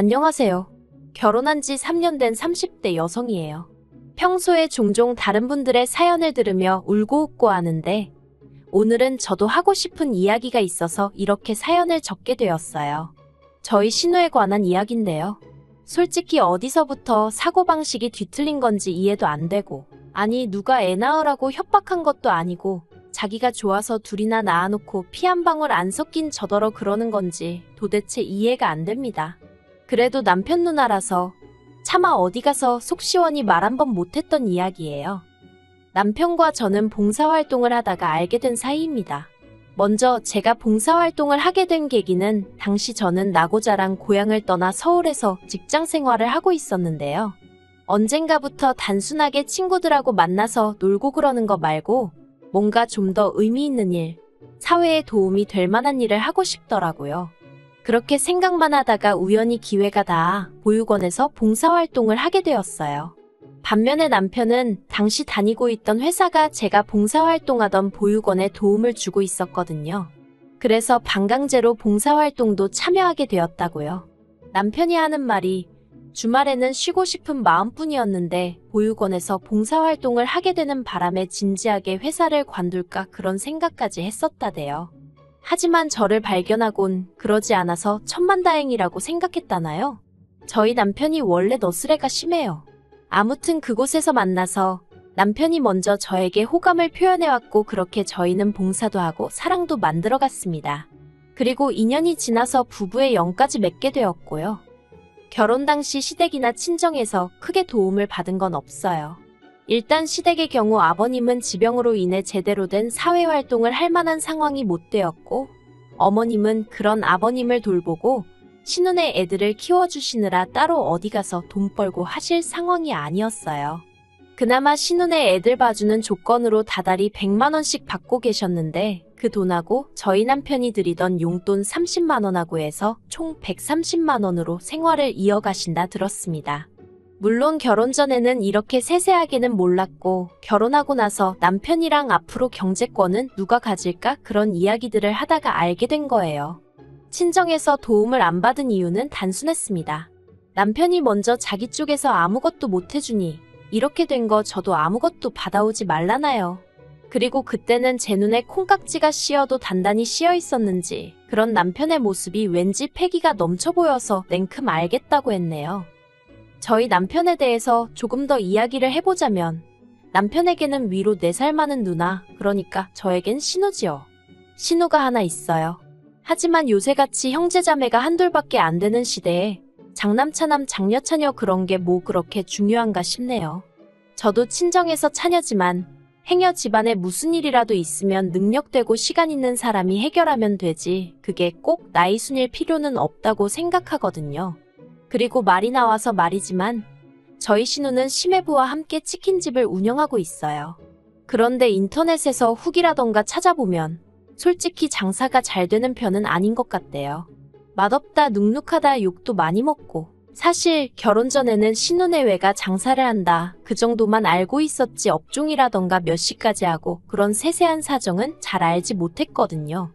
안녕하세요. 결혼한 지 3년 된 30대 여성이에요. 평소에 종종 다른 분들의 사연을 들으며 울고 웃고 하는데 오늘은 저도 하고 싶은 이야기가 있어서 이렇게 사연을 적게 되었어요. 저희 신우에 관한 이야기인데요. 솔직히 어디서부터 사고방식이 뒤틀린 건지 이해도 안 되고, 아니, 누가 애 낳으라고 협박한 것도 아니고, 자기가 좋아서 둘이나 낳아놓고 피 한 방울 안 섞인 저더러 그러는 건지 도대체 이해가 안 됩니다. 그래도 남편 누나라서 차마 어디 가서 속 시원히 말 한 번 못했던 이야기예요. 남편과 저는 봉사활동을 하다가 알게 된 사이입니다. 먼저 제가 봉사활동을 하게 된 계기는 당시 저는 나고 자란 고향을 떠나 서울에서 직장 생활을 하고 있었는데요. 언젠가부터 단순하게 친구들하고 만나서 놀고 그러는 거 말고 뭔가 좀 더 의미 있는 일, 사회에 도움이 될 만한 일을 하고 싶더라고요. 그렇게 생각만 하다가 우연히 기회가 닿아 보육원에서 봉사활동을 하게 되었어요. 반면에 남편은 당시 다니고 있던 회사가 제가 봉사활동하던 보육원에 도움을 주고 있었거든요. 그래서 반강제로 봉사활동도 참여하게 되었다고요. 남편이 하는 말이 주말에는 쉬고 싶은 마음뿐이었는데 보육원에서 봉사활동을 하게 되는 바람에 진지하게 회사를 관둘까 그런 생각까지 했었다대요. 하지만 저를 발견하곤 그러지 않아서 천만다행이라고 생각했다나요? 저희 남편이 원래 너스레가 심해요. 아무튼 그곳에서 만나서 남편이 먼저 저에게 호감을 표현해왔고 그렇게 저희는 봉사도 하고 사랑도 만들어갔습니다. 그리고 2년이 지나서 부부의 영까지 맺게 되었고요. 결혼 당시 시댁이나 친정에서 크게 도움을 받은 건 없어요. 일단 시댁의 경우 아버님은 지병으로 인해 제대로 된 사회활동을 할 만한 상황이 못 되었고, 어머님은 그런 아버님을 돌보고 신혼의 애들을 키워주시느라 따로 어디 가서 돈 벌고 하실 상황이 아니었어요. 그나마 신혼의 애들 봐주는 조건으로 다달이 100만원씩 받고 계셨는데 그 돈하고 저희 남편이 드리던 용돈 30만원하고 해서 총 130만원으로 생활을 이어가신다 들었습니다. 물론 결혼 전에는 이렇게 세세하게는 몰랐고 결혼하고 나서 남편이랑 앞으로 경제권은 누가 가질까 그런 이야기들을 하다가 알게 된 거예요. 친정에서 도움을 안 받은 이유는 단순했습니다. 남편이 먼저 자기 쪽에서 아무것도 못 해주니 이렇게 된 거 저도 아무것도 받아오지 말라나요. 그리고 그때는 제 눈에 콩깍지가 씌어도 단단히 씌어 있었는지 그런 남편의 모습이 왠지 패기가 넘쳐 보여서 냉큼 알겠다고 했네요. 저희 남편에 대해서 조금 더 이야기를 해보자면 남편에게는 위로 4살 많은 누나, 그러니까 저에겐 신우지요. 신우가 하나 있어요. 하지만 요새같이 형제자매가 한둘밖에 안 되는 시대에 장남 차남 장녀 차녀 그런 게 뭐 그렇게 중요한가 싶네요. 저도 친정에서 차녀지만 행여 집안에 무슨 일이라도 있으면 능력되고 시간 있는 사람이 해결하면 되지 그게 꼭 나이 순일 필요는 없다고 생각하거든요. 그리고 말이 나와서 말이지만 저희 신우는 심해부와 함께 치킨집을 운영하고 있어요. 그런데 인터넷에서 후기라던가 찾아보면 솔직히 장사가 잘 되는 편은 아닌 것 같대요. 맛없다 눅눅하다 욕도 많이 먹고 사실 결혼 전에는 신혼의외가 장사를 한다 그 정도만 알고 있었지 업종이라던가 몇 시까지 하고 그런 세세한 사정은 잘 알지 못했거든요.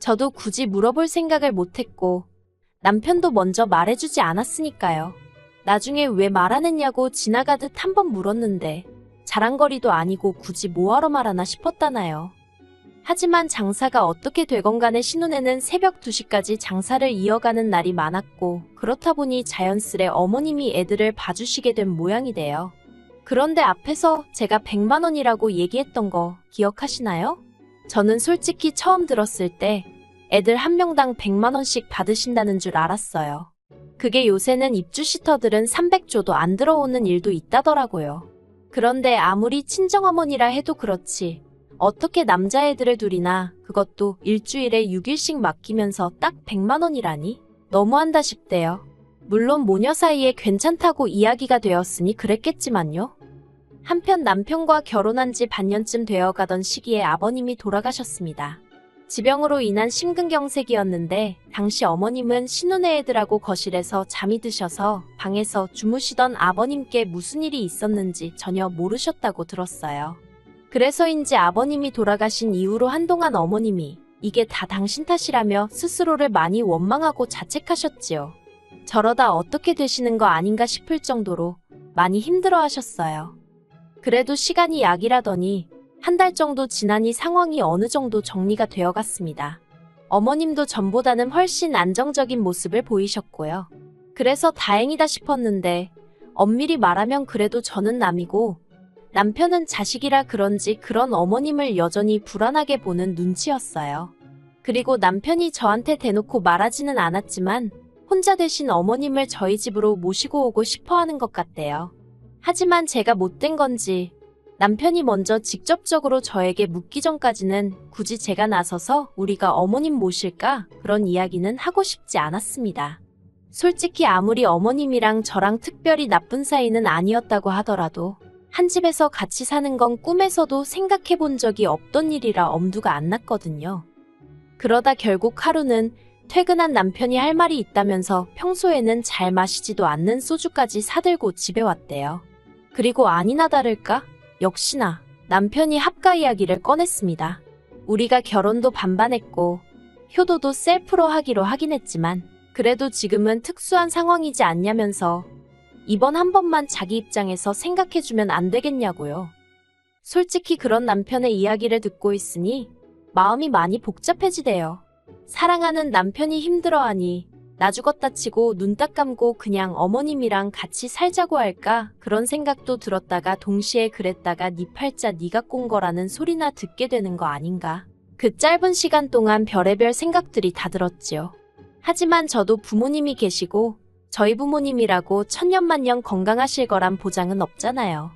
저도 굳이 물어볼 생각을 못했고 남편도 먼저 말해주지 않았으니까요. 나중에 왜말안 했냐고 지나가듯 한 번 물었는데 자랑거리도 아니고 굳이 뭐하러 말하나 싶었다나요. 하지만 장사가 어떻게 되건 간에 신혼에는 새벽 2시까지 장사를 이어가는 날이 많았고 그렇다 보니 자연스레 어머님이 애들을 봐주시게 된 모양이 돼요. 그런데 앞에서 제가 100만 원이라고 얘기했던 거 기억하시나요? 저는 솔직히 처음 들었을 때 애들 한 명당 100만 원씩 받으신다는 줄 알았어요. 그게 요새는 입주시터들은 300조도 안 들어오는 일도 있다더라고요. 그런데 아무리 친정어머니라 해도 그렇지 어떻게 남자애들을 둘이나 그것도 일주일에 6일씩 맡기면서 딱 100만 원이라니? 너무한다 싶대요. 물론 모녀 사이에 괜찮다고 이야기가 되었으니 그랬겠지만요. 한편 남편과 결혼한 지 반년쯤 되어 가던 시기에 아버님이 돌아가셨습니다. 지병으로 인한 심근경색이었는데 당시 어머님은 신혼의 애들하고 거실에서 잠이 드셔서 방에서 주무시던 아버님께 무슨 일이 있었는지 전혀 모르셨다고 들었어요. 그래서인지 아버님이 돌아가신 이후로 한동안 어머님이 이게 다 당신 탓이라며 스스로를 많이 원망하고 자책하셨지요. 저러다 어떻게 되시는 거 아닌가 싶을 정도로 많이 힘들어 하셨어요. 그래도 시간이 약이라더니 한 달 정도 지나니 상황이 어느 정도 정리가 되어 갔습니다. 어머님도 전보다는 훨씬 안정적인 모습을 보이셨고요. 그래서 다행이다 싶었는데 엄밀히 말하면 그래도 저는 남이고 남편은 자식이라 그런지 그런 어머님을 여전히 불안하게 보는 눈치였어요. 그리고 남편이 저한테 대놓고 말하지는 않았지만 혼자 대신 어머님을 저희 집으로 모시고 오고 싶어 하는 것 같대요. 하지만 제가 못된 건지 남편이 먼저 직접적으로 저에게 묻기 전까지는 굳이 제가 나서서 우리가 어머님 모실까 그런 이야기는 하고 싶지 않았습니다. 솔직히 아무리 어머님이랑 저랑 특별히 나쁜 사이는 아니었다고 하더라도 한 집에서 같이 사는 건 꿈에서도 생각해 본 적이 없던 일이라 엄두가 안 났거든요. 그러다 결국 하루는 퇴근한 남편이 할 말이 있다면서 평소에는 잘 마시지도 않는 소주까지 사들고 집에 왔대요. 그리고 아니나 다를까? 역시나 남편이 합가 이야기를 꺼냈습니다. 우리가 결혼도 반반했고 효도도 셀프로 하기로 하긴 했지만 그래도 지금은 특수한 상황이지 않냐면서 이번 한 번만 자기 입장에서 생각해주면 안 되겠냐고요. 솔직히 그런 남편의 이야기를 듣고 있으니 마음이 많이 복잡해지대요. 사랑하는 남편이 힘들어하니 나 죽었다 치고 눈 딱 감고 그냥 어머님이랑 같이 살자고 할까 그런 생각도 들었다가 동시에 그랬다가 네 팔자 네가 꼰 거라는 소리나 듣게 되는 거 아닌가. 그 짧은 시간 동안 별의별 생각들이 다 들었지요. 하지만 저도 부모님이 계시고 저희 부모님이라고 천년만년 건강하실 거란 보장은 없잖아요.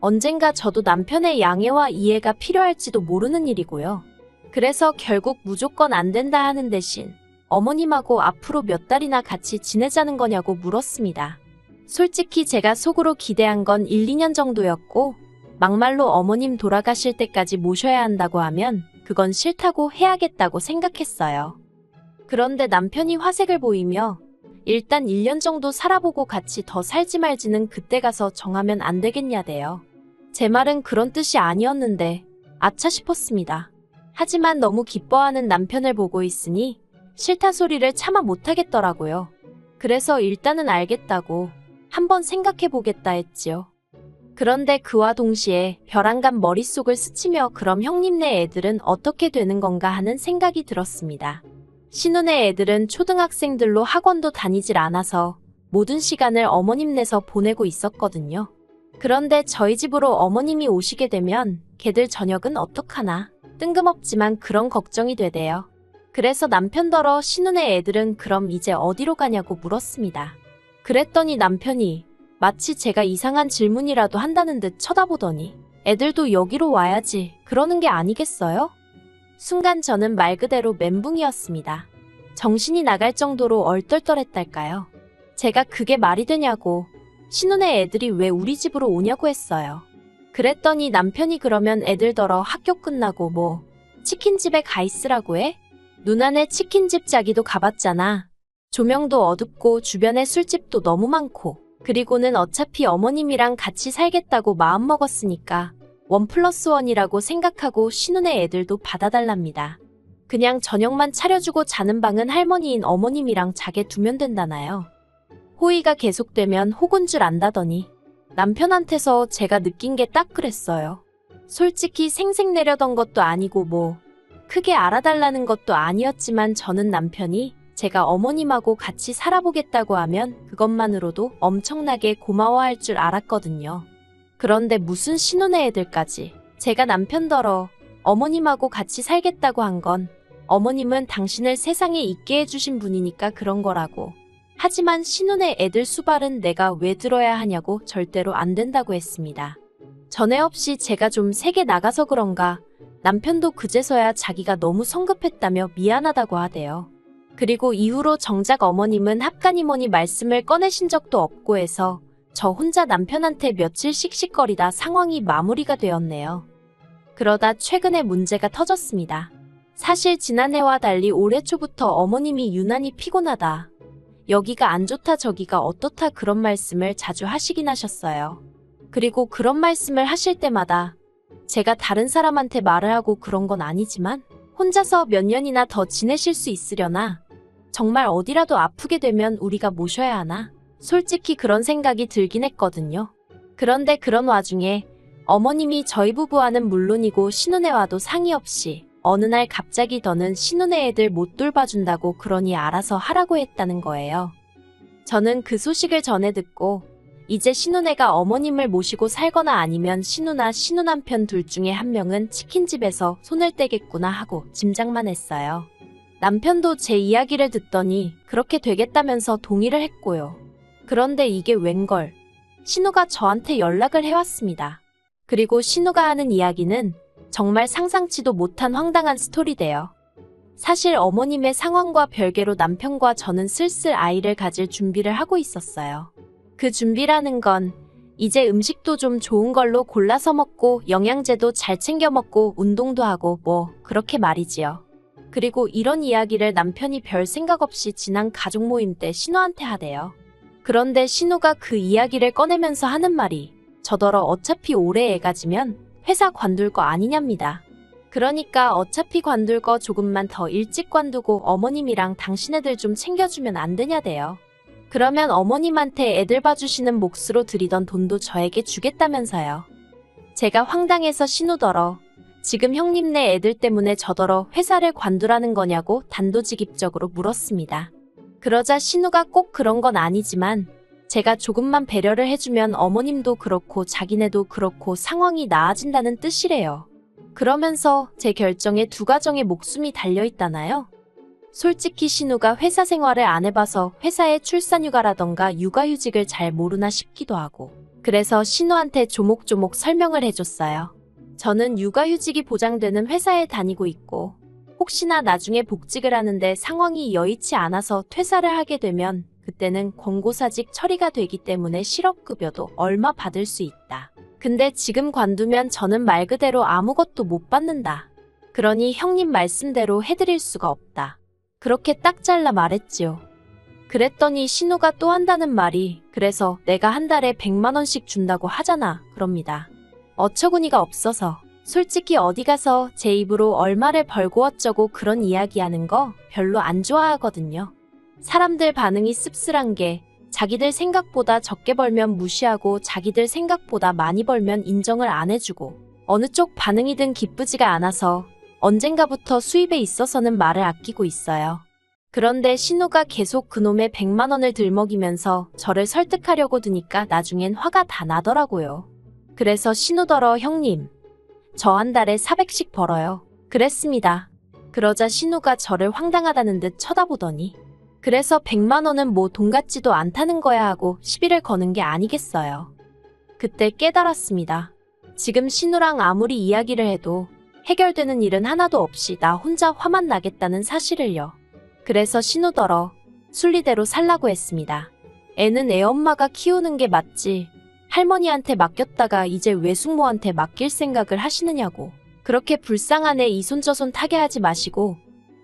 언젠가 저도 남편의 양해와 이해가 필요할지도 모르는 일이고요. 그래서 결국 무조건 안 된다 하는 대신 어머님하고 앞으로 몇 달이나 같이 지내자는 거냐고 물었습니다. 솔직히 제가 속으로 기대한 건 1, 2년 정도였고 막말로 어머님 돌아가실 때까지 모셔야 한다고 하면 그건 싫다고 해야겠다고 생각했어요. 그런데 남편이 화색을 보이며 일단 1년 정도 살아보고 같이 더 살지 말지는 그때 가서 정하면 안 되겠냐대요. 제 말은 그런 뜻이 아니었는데 아차 싶었습니다. 하지만 너무 기뻐하는 남편을 보고 있으니 싫다 소리를 참아 못하겠더라고요. 그래서 일단은 알겠다고 한번 생각해 보겠다 했지요. 그런데 그와 동시에 벼랑간 머릿속을 스치며 그럼 형님네 애들은 어떻게 되는 건가 하는 생각이 들었습니다. 신혼의 애들은 초등학생들로 학원도 다니질 않아서 모든 시간을 어머님네서 보내고 있었거든요. 그런데 저희 집으로 어머님이 오시게 되면 걔들 저녁은 어떡하나 뜬금없지만 그런 걱정이 되대요. 그래서 남편더러 신혼의 애들은 그럼 이제 어디로 가냐고 물었습니다. 그랬더니 남편이 마치 제가 이상한 질문이라도 한다는 듯 쳐다보더니 애들도 여기로 와야지 그러는 게 아니겠어요? 순간 저는 말 그대로 멘붕이었습니다. 정신이 나갈 정도로 얼떨떨했달까요? 제가 그게 말이 되냐고 신혼의 애들이 왜 우리 집으로 오냐고 했어요. 그랬더니 남편이 그러면 애들더러 학교 끝나고 뭐 치킨집에 가 있으라고 해? 누나네 치킨집 자기도 가봤잖아. 조명도 어둡고 주변에 술집도 너무 많고 그리고는 어차피 어머님이랑 같이 살겠다고 마음먹었으니까 원 플러스 원이라고 생각하고 신혼의 애들도 받아달랍니다. 그냥 저녁만 차려주고 자는 방은 할머니인 어머님이랑 자게 두면 된다나요. 호의가 계속되면 혹은 줄 안다더니 남편한테서 제가 느낀 게 딱 그랬어요. 솔직히 생색내려던 것도 아니고 뭐 크게 알아달라는 것도 아니었지만 저는 남편이 제가 어머님하고 같이 살아보겠다고 하면 그것만으로도 엄청나게 고마워할 줄 알았거든요. 그런데 무슨 신혼의 애들까지 제가 남편더러 어머님하고 같이 살겠다고 한 건 어머님은 당신을 세상에 있게 해주신 분이니까 그런 거라고. 하지만 신혼의 애들 수발은 내가 왜 들어야 하냐고 절대로 안 된다고 했습니다. 전에 없이 제가 좀 세게 나가서 그런가 남편도 그제서야 자기가 너무 성급했다며 미안하다고 하대요. 그리고 이후로 정작 어머님은 합간이 뭐니 말씀을 꺼내신 적도 없고 해서 저 혼자 남편한테 며칠 씩씩거리다 상황이 마무리가 되었네요. 그러다 최근에 문제가 터졌습니다. 사실 지난해와 달리 올해 초부터 어머님이 유난히 피곤하다. 여기가 안 좋다 저기가 어떻다 그런 말씀을 자주 하시긴 하셨어요. 그리고 그런 말씀을 하실 때마다 제가 다른 사람한테 말을 하고 그런 건 아니지만 혼자서 몇 년이나 더 지내실 수 있으려나 정말 어디라도 아프게 되면 우리가 모셔야 하나? 솔직히 그런 생각이 들긴 했거든요. 그런데 그런 와중에 어머님이 저희 부부와는 물론이고 신혼애와도 상의 없이 어느 날 갑자기 더는 신혼애 애들 못 돌봐준다고 그러니 알아서 하라고 했다는 거예요. 저는 그 소식을 전해 듣고 이제 신혼애가 어머님을 모시고 살거나 아니면 신우나 신우 남편 둘 중에 한 명은 치킨집에서 손을 떼겠구나 하고 짐작만 했어요. 남편도 제 이야기를 듣더니 그렇게 되겠다면서 동의를 했고요. 그런데 이게 웬걸. 신우가 저한테 연락을 해왔습니다. 그리고 신우가 하는 이야기는 정말 상상치도 못한 황당한 스토리대요. 사실 어머님의 상황과 별개로 남편과 저는 슬슬 아이를 가질 준비를 하고 있었어요. 그 준비라는 건 이제 음식도 좀 좋은 걸로 골라서 먹고 영양제도 잘 챙겨 먹고 운동도 하고 뭐 그렇게 말이지요. 그리고 이런 이야기를 남편이 별 생각 없이 지난 가족 모임 때 신우한테 하대요. 그런데 신우가 그 이야기를 꺼내면서 하는 말이 저더러 어차피 올해 애가 지면 회사 관둘 거 아니냐입니다. 그러니까 어차피 관둘 거 조금만 더 일찍 관두고 어머님이랑 당신애들 좀 챙겨주면 안 되냐대요. 그러면 어머님한테 애들 봐주시는 몫으로 드리던 돈도 저에게 주겠다면서요. 제가 황당해서 신우더러 지금 형님네 애들 때문에 저더러 회사를 관두라는 거냐고 단도직입적으로 물었습니다. 그러자 신우가 꼭 그런 건 아니지만 제가 조금만 배려를 해주면 어머님도 그렇고 자기네도 그렇고 상황이 나아진다는 뜻이래요. 그러면서 제 결정에 두 가정의 목숨이 달려있다나요? 솔직히 신우가 회사 생활을 안 해봐서 회사의 출산휴가라던가 육아휴직을 잘 모르나 싶기도 하고 그래서 신우한테 조목조목 설명을 해줬어요. 저는 육아휴직이 보장되는 회사에 다니고 있고 혹시나 나중에 복직을 하는데 상황이 여의치 않아서 퇴사를 하게 되면 그때는 권고사직 처리가 되기 때문에 실업급여도 얼마 받을 수 있다. 근데 지금 관두면 저는 말 그대로 아무것도 못 받는다. 그러니 형님 말씀대로 해드릴 수가 없다. 그렇게 딱 잘라 말했지요. 그랬더니 신우가 또 한다는 말이 그래서 내가 한 달에 100만 원씩 준다고 하잖아. 그럽니다. 어처구니가 없어서 솔직히 어디 가서 제 입으로 얼마를 벌고 어쩌고 그런 이야기하는 거 별로 안 좋아하거든요. 사람들 반응이 씁쓸한 게 자기들 생각보다 적게 벌면 무시하고 자기들 생각보다 많이 벌면 인정을 안 해주고 어느 쪽 반응이든 기쁘지가 않아서 언젠가부터 수입에 있어서는 말을 아끼고 있어요. 그런데 신우가 계속 그놈의 100만 원을 들먹이면서 저를 설득하려고 드니까 나중엔 화가 다 나더라고요. 그래서 신우더러 형님, 저 한 달에 400씩 벌어요. 그랬습니다. 그러자 신우가 저를 황당하다는 듯 쳐다보더니 그래서 100만 원은 뭐 돈 같지도 않다는 거야 하고 시비를 거는 게 아니겠어요. 그때 깨달았습니다. 지금 신우랑 아무리 이야기를 해도 해결되는 일은 하나도 없이 나 혼자 화만 나겠다는 사실을요. 그래서 신우더러 순리대로 살라고 했습니다. 애는 애 엄마가 키우는 게 맞지. 할머니한테 맡겼다가 이제 외숙모한테 맡길 생각을 하시느냐고. 그렇게 불쌍한 애 이손저손 타게 하지 마시고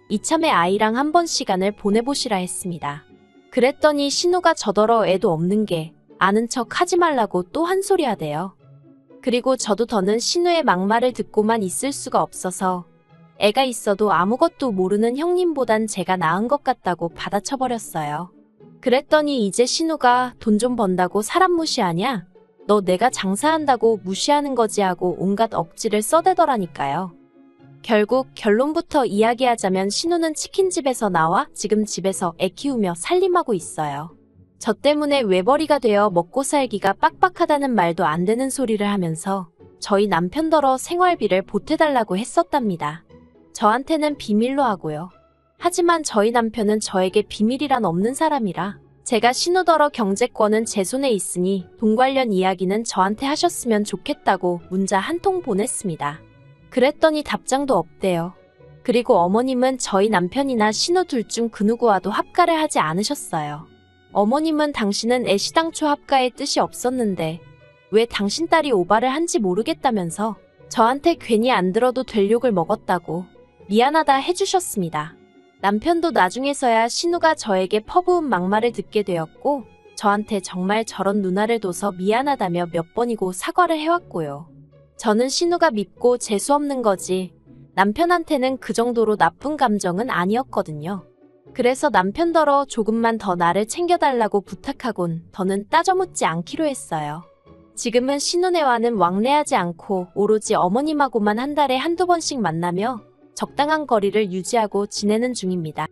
이참에 아이랑 한 번 시간을 보내보시라 했습니다. 그랬더니 신우가 저더러 애도 없는 게 아는 척 하지 말라고 또 한 소리 하대요. 그리고 저도 더는 신우의 막말을 듣고만 있을 수가 없어서 애가 있어도 아무것도 모르는 형님보단 제가 나은 것 같다고 받아쳐버렸어요. 그랬더니 이제 신우가 돈 좀 번다고 사람 무시하냐? 너 내가 장사한다고 무시하는 거지 하고 온갖 억지를 써대더라니까요. 결국 결론부터 이야기하자면 신우는 치킨집에서 나와 지금 집에서 애 키우며 살림하고 있어요. 저 때문에 외벌이가 되어 먹고 살기가 빡빡하다는 말도 안 되는 소리를 하면서 저희 남편더러 생활비를 보태달라고 했었답니다. 저한테는 비밀로 하고요. 하지만 저희 남편은 저에게 비밀이란 없는 사람이라 제가 신우더러 경제권은 제 손에 있으니 돈 관련 이야기는 저한테 하셨으면 좋겠다고 문자 한 통 보냈습니다. 그랬더니 답장도 없대요. 그리고 어머님은 저희 남편이나 신우 둘 중 그 누구와도 합가를 하지 않으셨어요. 어머님은 당신은 애시당초 합가의 뜻이 없었는데 왜 당신 딸이 오바를 한지 모르겠다면서 저한테 괜히 안 들어도 될 욕을 먹었다고 미안하다 해주셨습니다. 남편도 나중에서야 신우가 저에게 퍼부은 막말을 듣게 되었고 저한테 정말 저런 누나를 둬서 미안하다며 몇 번이고 사과를 해왔고요. 저는 신우가 밉고 재수없는 거지 남편한테는 그 정도로 나쁜 감정은 아니었거든요. 그래서 남편더러 조금만 더 나를 챙겨달라고 부탁하곤 더는 따져묻지 않기로 했어요. 지금은 신혼애와는 왕래하지 않고 오로지 어머님하고만 한 달에 한두 번씩 만나며 적당한 거리를 유지하고 지내는 중입니다.